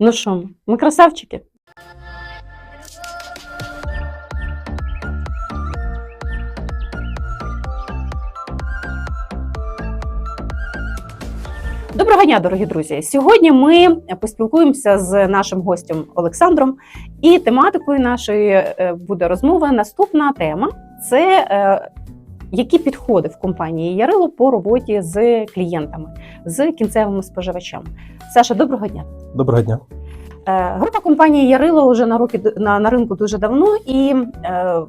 Ну що, ми красавчики? Доброго дня, дорогі друзі! Сьогодні ми поспілкуємося з нашим гостем Олександром, і тематикою нашої е, буде розмова. Наступна тема це е, які підходи в компанії Ярило по роботі з клієнтами, з кінцевими споживачами. Саша, доброго дня! Доброго дня. Е, Група компанії Ярило вже на роки на, на ринку дуже давно, і е,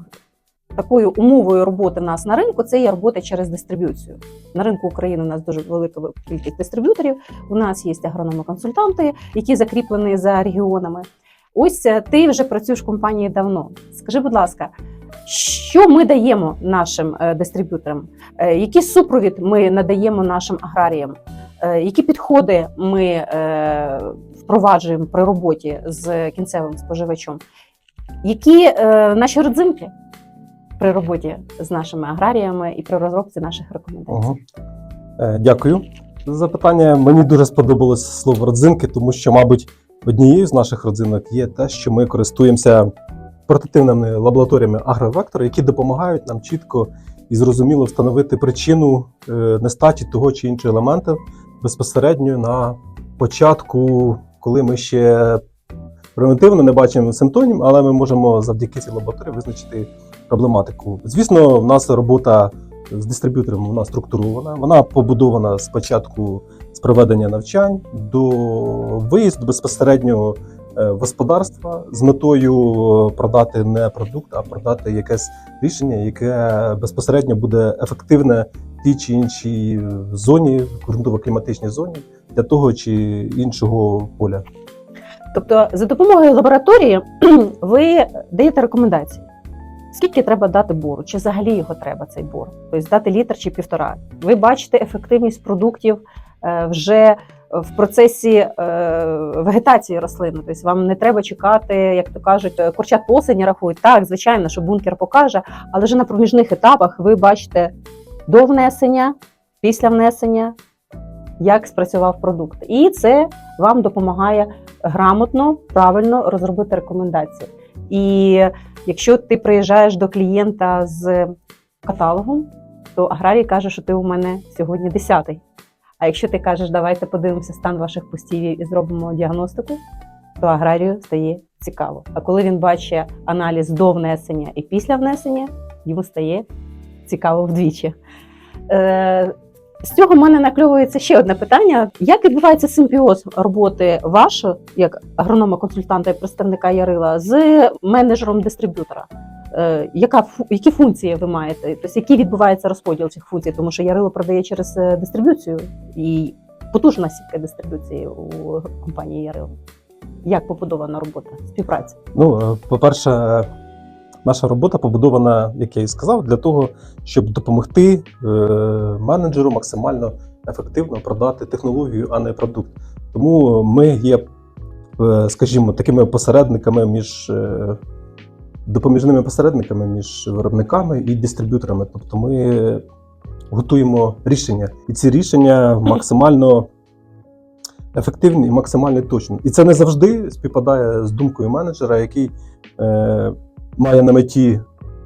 такою умовою роботи в нас на ринку це є робота через дистриб'юцію. На ринку України у нас дуже велика кількість дистриб'юторів. У нас є агрономи-консультанти, які закріплені за регіонами. Ось е, ти вже працюєш в компанії давно. Скажи, будь ласка, що ми даємо нашим е, дистриб'юторам? Е, Який супровід ми надаємо нашим аграріям? Е, Які підходи ми впроваджуємо при роботі з кінцевим споживачом? Які наші родзинки при роботі з нашими аграріями і при розробці наших рекомендацій? Е, дякую за запитання. Мені дуже сподобалось слово родзинки, тому що, мабуть, однією з наших родзинок є те, що ми користуємося портативними лабораторіями агровектора, які допомагають нам чітко і зрозуміло встановити причину е, нестачі того чи іншого елемента безпосередньо на початку, коли ми ще превентивно не бачимо симптомів, але ми можемо завдяки цій лабораторії визначити проблематику. Звісно, в нас робота з дистриб'ютором вона структурована. Вона побудована спочатку з проведення навчань до виїзду безпосередньо господарства з метою продати не продукт, а продати якесь рішення, яке безпосередньо буде ефективне в тій чи іншій зоні, ґрунтово-кліматичній зоні для того чи іншого поля. Тобто, за допомогою лабораторії ви даєте рекомендації. Скільки треба дати бору? Чи взагалі його треба цей бор? Тобто дати літр чи півтора. Ви бачите ефективність продуктів е, вже в процесі е, вегетації рослини. Тобто вам не треба чекати, як то кажуть, курчат по осені рахують. Так, звичайно, що бункер покаже, але вже на проміжних етапах ви бачите до внесення, після внесення, як спрацював продукт. І це вам допомагає грамотно, правильно розробити рекомендації. І якщо ти приїжджаєш до клієнта з каталогом, то аграрій каже, що ти у мене сьогодні 10-й. А якщо ти кажеш, давайте подивимося стан ваших постівів і зробимо діагностику, то аграрію стає цікаво. А коли він бачить аналіз до внесення і після внесення, йому стає цікаво вдвічі. Е, з цього в мене накльовується ще одне питання: як відбувається симбіоз роботи вашої, як агронома-консультанта і представника Ярила, з менеджером дистриб'ютора? Е, яка які функції ви маєте? Тобто, який відбувається розподіл цих функцій? Тому що Ярило продає через е, дистриб'юцію і потужна сітка дистриб'юції у компанії Ярило. Як побудована робота співпраця? Ну, е, по-перше, наша робота побудована, як я і сказав, для того, щоб допомогти менеджеру максимально ефективно продати технологію, а не продукт. Тому ми є, скажімо, такими посередниками між допоміжними посередниками між виробниками і дистриб'юторами. Тобто ми готуємо рішення, і ці рішення максимально ефективні і максимально точні. І це не завжди співпадає з думкою менеджера, який е, має на меті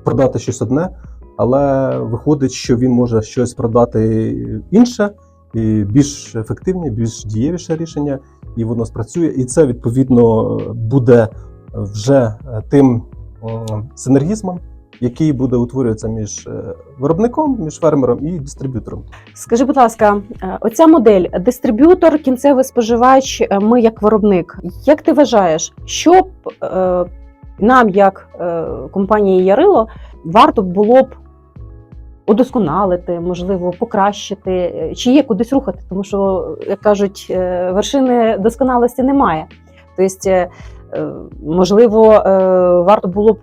продати щось одне, але виходить, що він може щось продати інше, і більш ефективне, більш дієвіше рішення, і воно спрацює. І це відповідно буде вже тим синергізмом, який буде утворюватися між е, виробником, між фермером і дистриб'ютором. Скажи, будь ласка, е, оця модель дистриб'ютор, кінцевий споживач, е, ми як виробник. Як ти вважаєш, що б е, нам, як е, компанії Ярило, варто було б удосконалити, можливо, покращити, е, чи є кудись рухати? Тому що, як кажуть, е, вершини досконалості немає. Тобто, е, е, можливо, е, варто було б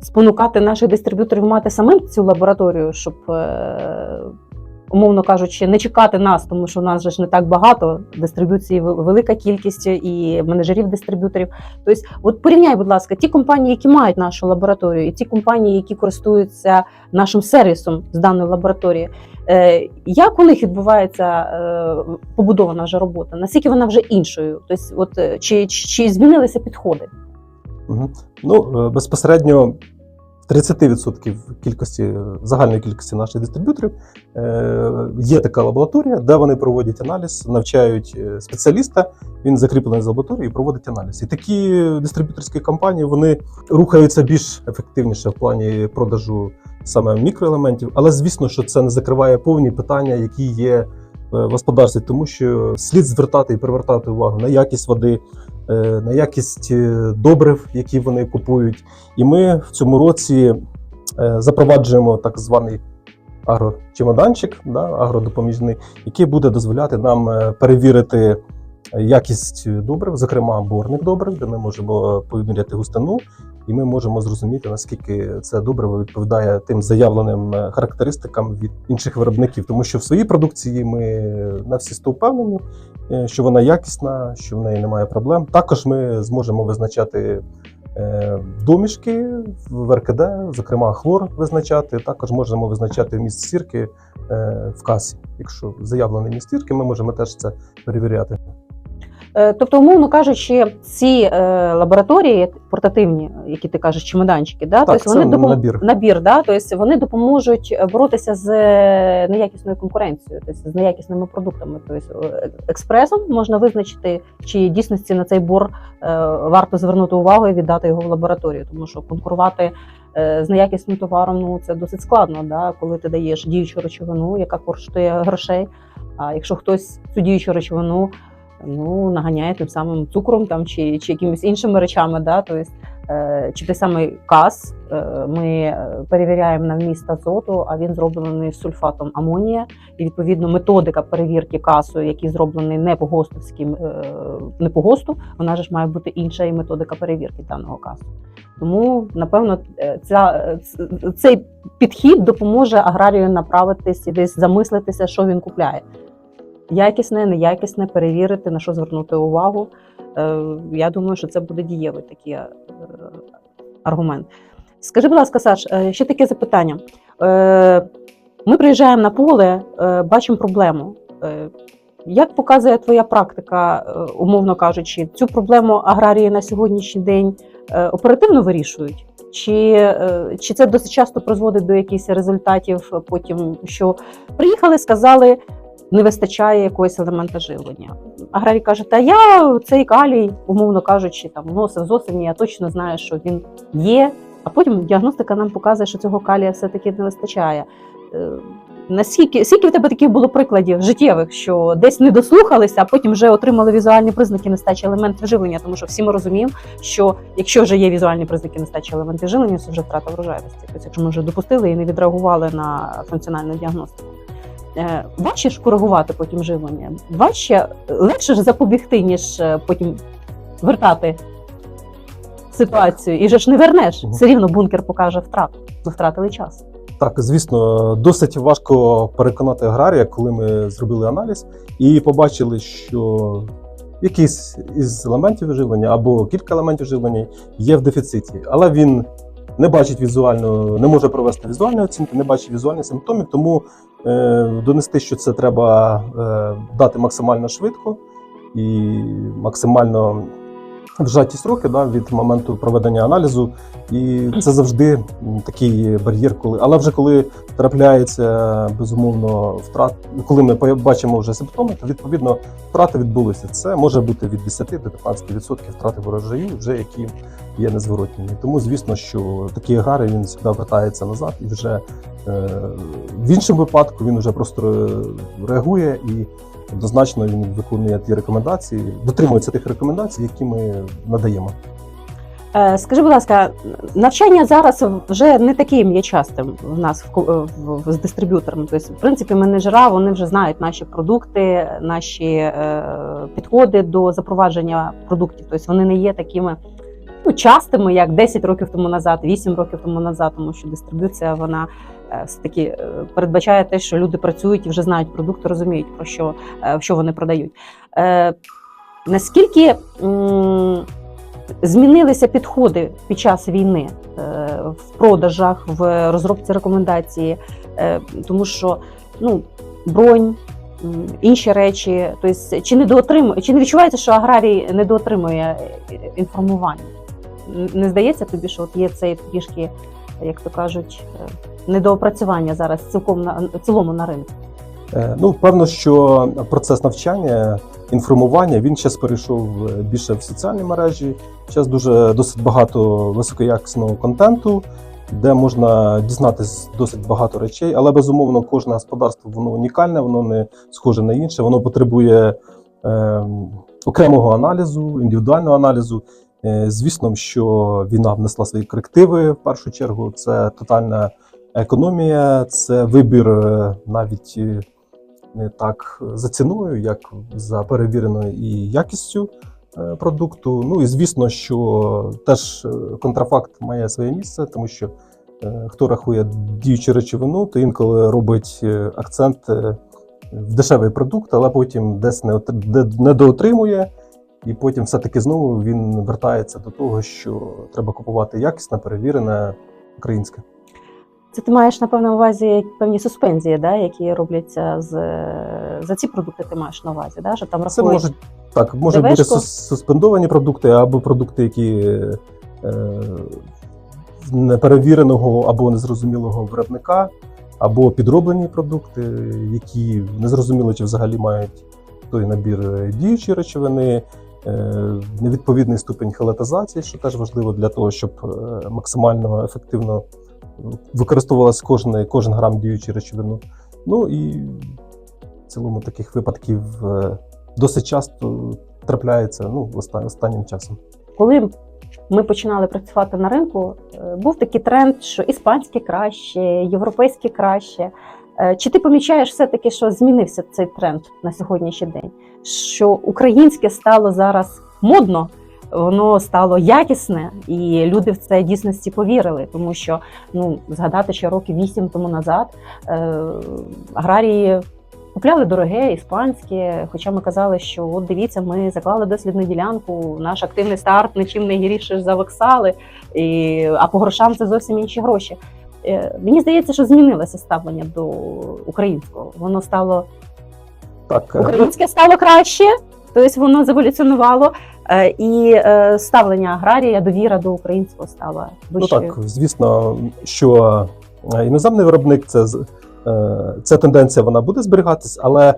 спонукати наших дистриб'юторів мати самим цю лабораторію, щоб е, умовно кажучи, не чекати нас, тому що у нас же ж не так багато дистриб'юції, велика кількість і менеджерів дистриб'юторів. Тобто, от порівняй, будь ласка, ті компанії, які мають нашу лабораторію, і ті компанії, які користуються нашим сервісом з даної лабораторії. Е, Як у них відбувається е, побудована вже робота? Наскільки вона вже іншою? Тобто, от е, чи, чи, змінилися підходи? Мгм. Ну, безпосередньо 30% кількості е, загальної кількості наших дистриб'юторів е, є така лабораторія, де вони проводять аналіз, навчають е, спеціаліста. Він закріплений з лабораторією і проводить аналіз. І такі дистриб'юторські компанії вони рухаються більш ефективніше в плані продажу саме мікроелементів. Але звісно, що це не закриває повні питання, які є в господарстві, тому що слід звертати і привертати увагу на якість води, на якість е, добрив, які вони купують. І ми в цьому році е, запроваджуємо так званий агрочемоданчик, да, агродопоміжний, який буде дозволяти нам е, перевірити якість добрив, зокрема борних добрив, де ми можемо поміряти густину, і ми можемо зрозуміти, наскільки це добриво відповідає тим заявленим е, характеристикам від інших виробників. Тому що в своїй продукції ми на всі сто впевнені, е, що вона якісна, що в неї немає проблем. Також ми зможемо визначати е, домішки в РКД, зокрема хлор визначати. Також можемо визначати вміст сірки е, в касі. Якщо заявлений міст сірки, ми можемо теж це перевіряти. Е, Тобто, умовно кажучи, ці е, лабораторії портативні, які ти кажеш, чемоданчики, да, Так, тобто вони це допом... набір. набір, да, тобто вони допоможуть е, боротися з неякісною конкуренцією, тобто з неякісними продуктами. Тобто експресом можна визначити, чи дійсності на цей бор варто звернути увагу і віддати його в лабораторію, тому що конкурувати. З неякісним товаром ну це досить складно, да? коли ти даєш діючу речовину, яка коштує грошей. А якщо хтось цю діючу речовину ну, наганяє тим самим цукром там, чи, чи якимись іншими речами. Да? Тобто, чи той самий каз е, ми е, перевіряємо на вміст азоту, а він зроблений з сульфатом амонія. І відповідно методика перевірки касу, який зроблений не по гостовським, не по госту, вона ж має бути інша і методика перевірки даного касу. Тому, напевно, ця, цей підхід допоможе аграрію направитись і десь замислитися, що він купляє якісне, неякісне, перевірити, на що звернути увагу. Е, Я думаю, що це буде дієвий такий е, аргумент. Скажи, будь ласка, Саш, е, ще таке запитання. Ми приїжджаємо на поле, бачимо проблему. Як показує твоя практика, умовно кажучи, цю проблему аграрії на сьогоднішній день оперативно вирішують? Чи, чи це досить часто призводить до якихось результатів потім, що приїхали, сказали, не вистачає якогось елемента живлення. Аграрій каже, та я цей калій, умовно кажучи, там вносив з осені, я точно знаю, що він є. А потім діагностика нам показує, що цього калія все-таки не вистачає. Е, Наскільки скільки в тебе таких було прикладів життєвих, що десь не дослухалися, а потім вже отримали візуальні признаки нестачі елементів живлення? Тому що всі ми розуміємо, що якщо вже є візуальні признаки нестачі елементів живлення, це вже втрата врожайності. Тобто, якщо ми вже допустили і не відреагували на функціональну діагностику. Важче ж коригувати потім живлення, важче легше ж запобігти, ніж е, потім вертати ситуацію. І же ж не вернеш. Все рівно бункер покаже втрату. Ми втратили час. Так, звісно, досить важко переконати аграрія, коли ми зробили аналіз і побачили, що якийсь із елементів живлення або кілька елементів живлення є в дефіциті, але він не бачить візуально, не може провести візуальну оцінку, не бачить візуальних симптомів, тому е, донести, що це треба е, дати максимально швидко і максимально вжаті сроки да, від моменту проведення аналізу. І це завжди такий бар'єр, коли але вже коли трапляється безумовно втрат, коли ми бачимо вже симптоми, то відповідно втрати відбулися. Це може бути від 10 до 15% втрати ворожаїв, вже які є незворотніми. Тому звісно, що такі агари він завжди вертається назад і вже е, в іншому випадку він вже просто е, реагує і. Однозначно він виконує ті рекомендації, дотримується тих рекомендацій, які ми надаємо. Е, Скажи, будь ласка, навчання зараз вже не таким є частим в нас в, в, в- з дистриб'юторами. Тобто, в принципі, менеджера вони вже знають наші продукти, наші е, підходи до запровадження продуктів. Тобто вони не є такими ну, частими, як 10 років тому назад, 8 років тому назад, тому що дистриб'юція вона все-таки е, передбачає те, що люди працюють і вже знають продукти, розуміють про що, е, що вони продають. Е, Наскільки змінилися підходи під час війни в продажах, в розробці рекомендації, тому що ну, бронь, інші речі, тобто, чи не доотримує, чи не відчувається, що аграрій недоотримує інформування? Не здається тобі, що от є цей трішки, як то кажуть, е, недоопрацювання зараз цілком на цілому на ринку? Е, Ну, певно, що процес навчання, інформування він зараз перейшов е, більше в соціальні мережі. Зараз дуже досить багато високоякісного контенту, де можна дізнатись досить багато речей, але безумовно кожне господарство воно унікальне, воно не схоже на інше, воно потребує е, окремого аналізу, індивідуального аналізу. Е, звісно, що війна внесла свої корективи в першу чергу. Це тотальна економія, це вибір е, навіть. е, не так за ціною, як за перевіреною і якістю продукту. Ну і звісно, що теж контрафакт має своє місце, тому що хто рахує діючу речовину, то інколи робить акцент в дешевий продукт, але потім десь не отр- недоотримує. І потім все-таки знову він вертається до того, що треба купувати якісне, перевірене українське. Це ти маєш напевно на увазі певні суспензії, да, які робляться з за ці продукти. Ти маєш на увазі, да, що там Це може так, може бути суспендовані продукти, або продукти, які е, неперевіреного або незрозумілого виробника, або підроблені продукти, які незрозуміло, чи взагалі мають той набір е, діючої речовини, невідповідний ступень халатизації, що теж важливо для того, щоб е, максимально ефективно використовувалась кожен, кожен грам діючої речовини. Ну і в цілому таких випадків е, досить часто трапляється ну, оста- останнім часом. коли ми починали працювати на ринку, е, був такий тренд, що іспанське краще, європейське краще. Е, Чи ти помічаєш все-таки, що змінився цей тренд на сьогоднішній день? Що українське стало зараз модно, воно стало якісне, і люди в це дійсності повірили, тому що ну згадати ще років вісім тому назад е, аграрії Купляли дороге, іспанське, хоча ми казали, що от дивіться, ми заклали дослідну ділянку, наш активний старт нічим не гіріше за воксали, і, а по грошам це зовсім інші гроші. Е, Мені здається, що змінилося ставлення до українського. Воно стало Так, е, українське стало краще, тобто воно заволюціонувало, е, і ставлення аграрія, довіра до українського стало ну вищою. так, звісно, що іноземний виробник це ця тенденція вона буде зберігатись, але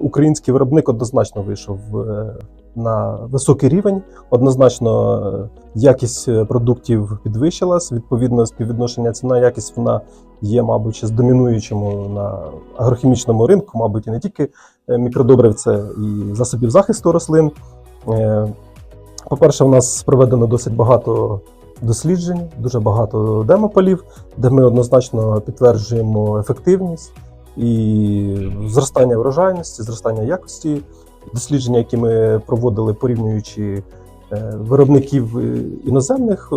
український виробник однозначно вийшов е, на високий рівень. Однозначно, е, якість е, продуктів підвищилась. Відповідно, співвідношення ціна якість вона є, мабуть, з домінуючому на агрохімічному ринку, мабуть, і не тільки е, мікродобрив, це і засобів захисту рослин. Е, По-перше, у нас проведено досить багато досліджень, дуже багато демополів, де ми однозначно підтверджуємо ефективність і зростання врожайності, зростання якості. Дослідження, які ми проводили, порівнюючи е, виробників е, іноземних, е,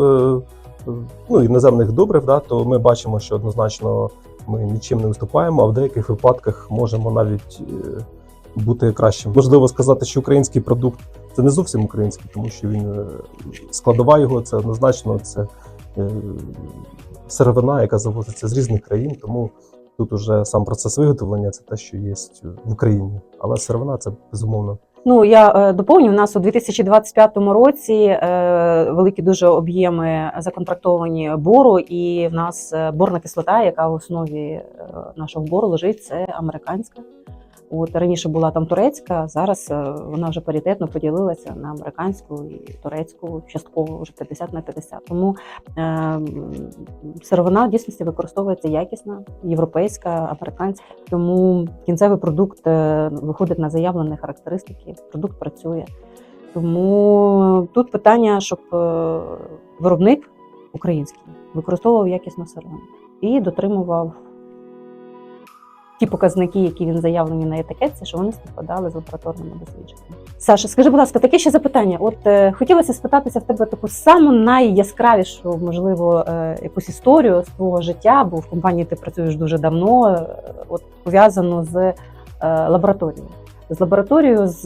ну, іноземних добрив, да, то ми бачимо, що однозначно ми нічим не виступаємо, а в деяких випадках можемо навіть бути кращим. Можливо сказати, що український продукт це не зовсім український, тому що він складова його це однозначно це сировина, яка завозиться з різних країн. Тому тут уже сам процес виготовлення це те, що є в Україні. Але сировина це безумовно. Ну я е, доповню. У нас у 2025 році е, великі дуже об'єми законтрактовані бору, і в нас е, борна кислота, яка в основі нашого бору лежить, це американська. От раніше була там турецька, зараз е, вона вже паритетно поділилася на американську і турецьку, частково вже 50 на 50. Тому е, сировина в дійсності використовується якісна, європейська, американська. Тому кінцевий продукт е, виходить на заявлені характеристики, продукт працює. Тому тут питання, щоб е, виробник український використовував якісну сировину і дотримував ті показники, які він заявлені на етикетці, що вони співпадали з лабораторними дослідженнями. Саша, скажи, будь ласка, таке ще запитання. От е, хотілося спитатися в тебе таку саму найяскравішу, можливо, е, якусь історію з твого життя, бо в компанії ти працюєш дуже давно, е, от пов'язану з е, лабораторією. З лабораторією, з,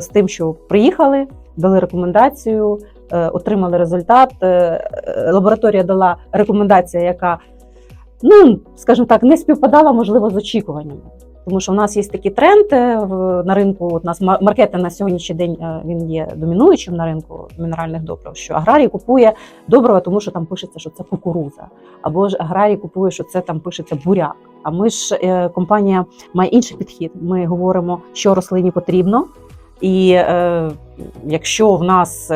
з тим, що приїхали, дали рекомендацію, е, отримали результат. Е, е, лабораторія дала рекомендацію, яка, ну скажімо так, не співпадала, можливо, з очікуваннями. Тому що в нас є такий тренд е, на ринку. От у нас ма- маркетинг на сьогоднішній день е, він є домінуючим на ринку мінеральних добрив. Що аграрій купує добрива, тому що там пишеться, що це кукуруза, або ж аграрій купує, що це там пишеться буряк. А ми ж е, компанія має інший підхід. Ми говоримо, що рослині потрібно, і е, якщо в нас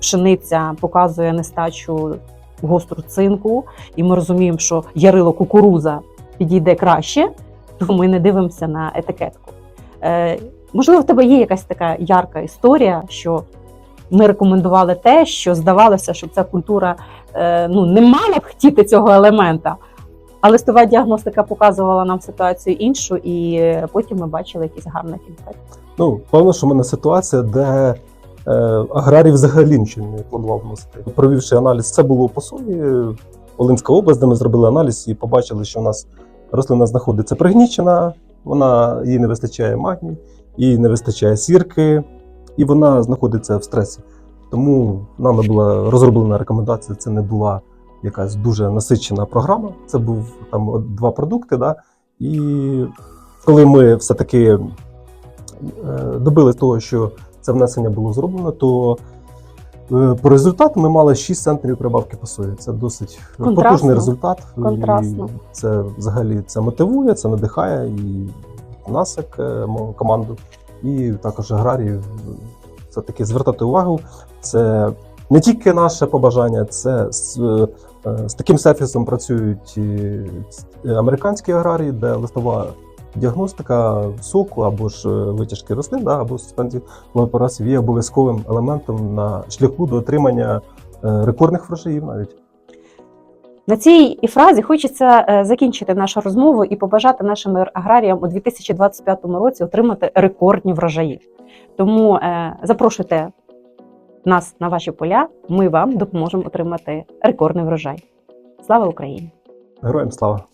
пшениця показує нестачу гостру цинку, і ми розуміємо, що ярило кукуруза підійде краще, то ми не дивимося на етикетку. Е, можливо, в тебе є якась така ярка історія, що ми рекомендували те, що здавалося, що ця культура е, ну, не мала б хотіти цього елемента. Але листова діагностика показувала нам ситуацію іншу, і потім ми бачили якийсь гарний фідбек. Ну, певно, що в мене ситуація, де аграрій взагалі нічого не планував вносити. Провівши аналіз, це було по сої, Волинська область, де ми зробили аналіз і побачили, що у нас рослина знаходиться пригнічена, вона їй не вистачає магнію, їй не вистачає сірки, і вона знаходиться в стресі. Тому нами була розроблена рекомендація. Це не була якась дуже насичена програма. Це був там два продукти. Да? І коли ми все-таки е, добили того, що це внесення було зроблено, то е, по результату ми мали 6 центнерів прибавки по сої. Це досить потужний результат. Контрастно. І це взагалі це мотивує, це надихає і нас, як е, команду, і також аграріїв. Все таки звертати увагу. Це не тільки наше побажання, це з, е, з таким сервісом працюють американські аграрії, де листова діагностика соку або ж е, витяжки рослин, да, або суспензії операцій є обов'язковим елементом на шляху до отримання е, рекордних врожаїв навіть. На цій фразі хочеться е, закінчити нашу розмову і побажати нашим аграріям у 2025 році отримати рекордні врожаї. Тому е, запрошуйте нас на ваші поля. Ми вам допоможемо отримати рекордний врожай. Слава Україні! Героям слава!